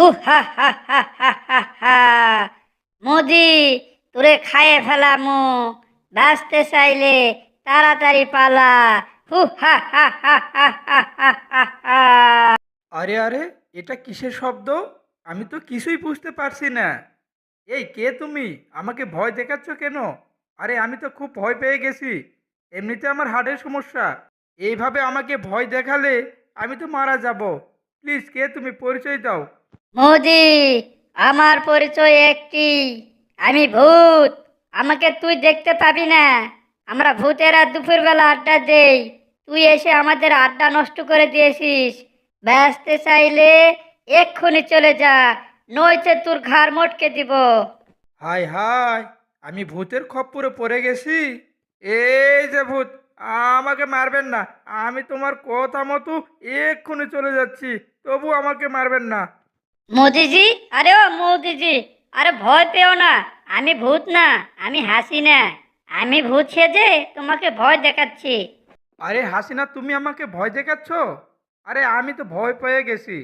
হু হা হা হা হা হা হা মোদি তোরে খায়ে ফেলামু বাঁচতে চাইলে তাড়াতাড়ি পালা হু হা হা হা হা হা হা হা হা আরে আরে এটা কিসের শব্দ আমি তো কিছুই বুঝতে পারছি না এই কে তুমি আমাকে ভয় দেখাচ্ছ কেন আরে আমি তো খুব ভয় পেয়ে গেছি এমনিতে আমার হার্টের সমস্যা এইভাবে আমাকে ভয় দেখালে আমি তো মারা যাব প্লিজ কে তুমি পরিচয় দাও মোদি, আমার পরিচয় একটি। আমি ভূত। আমাকে তুই দেখতে পাবি না। আমরা ভূতেরা দুপুরবেলা আড্ডা দেই। তুই এসে আমাদের আড্ডা নষ্ট করে দিয়েছিস। ব্যস্তে চাইলে এক্ষুনি চলে যা নইছে তোর ঘাড় মটকে দিব। হাই হাই আমি ভূতের খপ্পরে পড়ে গেছি? এই যে ভূত, আমাকে মারবেন না। আমি তোমার কথা মতো এক্ষুনি চলে যাচ্ছি, তবু আমাকে মারবেন না। মোদিজি আরে ও মোদিজি আরে ভয় পেও না আমি ভূত না আমি হাসি না। আমি ভূত সেজে তোমাকে ভয় দেখাচ্ছি। আরে হাসিনা তুমি আমাকে ভয় দেখাচ্ছ? আরে আমি তো ভয় পেয়ে গেছি।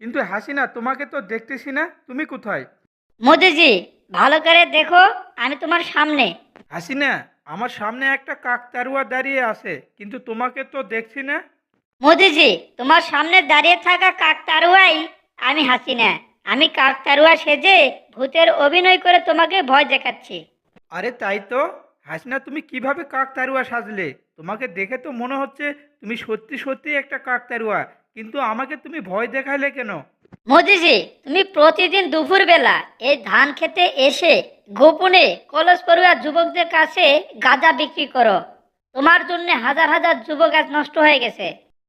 কিন্তু হাসিনা তোমাকে তো দেখতেছি না তুমি কোথায়? মোদিজি ভালো করে দেখো আমি তোমার সামনে। হাসিনা আমার সামনে একটা কাকতারুয়া দাঁড়িয়ে আছে কিন্তু তোমাকে তো দেখছি না। মোদিজি তোমার সামনে দাঁড়িয়ে থাকা কাকতারুয়াই আমি হাসি না। আমি কাকতারুয়া সেজে ভূতের অভিনয় করে তোমাকে ভয় দেখাচ্ছি। আরে তাই তো। হাসিনা তুমি কীভাবে কাকতারুয়া সাজলে? তোমাকে দেখে তো মনে হচ্ছে তুমি সত্যি সত্যি একটা কাকতারুয়া কিন্তু আমাকে তুমি ভয় দেখাইলে কেন? মোদিজি তুমি প্রতিদিন দুপুরবেলা এই ধান খেতে এসে গোপনে কলস পড়ুয়া যুবকদের কাছে গাঁজা বিক্রি করো। তোমার জন্য হাজার হাজার যুবক আজ নষ্ট হয়ে গেছে।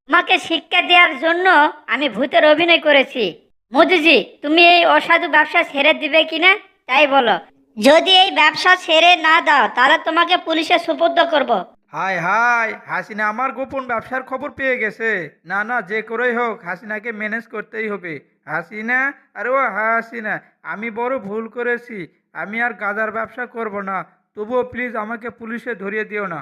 তোমাকে শিক্ষা দেওয়ার জন্য আমি ভূতের অভিনয় করেছি। মোদিজি তুমি এই অসাধু ব্যবসা ছেড়ে দিবে কিনা? তাই বলো। যদি এই ব্যবসা ছেড়ে না দাও, তাহলে তোমাকে পুলিশে সুপর্দ করব। হাই হাই হাসিনা আমার গোপন ব্যবসার খবর পেয়ে গেছে। না না, যে করেই হোক, হাসিনাকে ম্যানেজ করতেই হবে। হাসিনা? আরে ও হাসিনা, আমি বড় ভুল করেছি। আমি আর গাজার ব্যবসা করব না। তবুও প্লিজ আমাকে পুলিশে ধরিয়ে দিও না।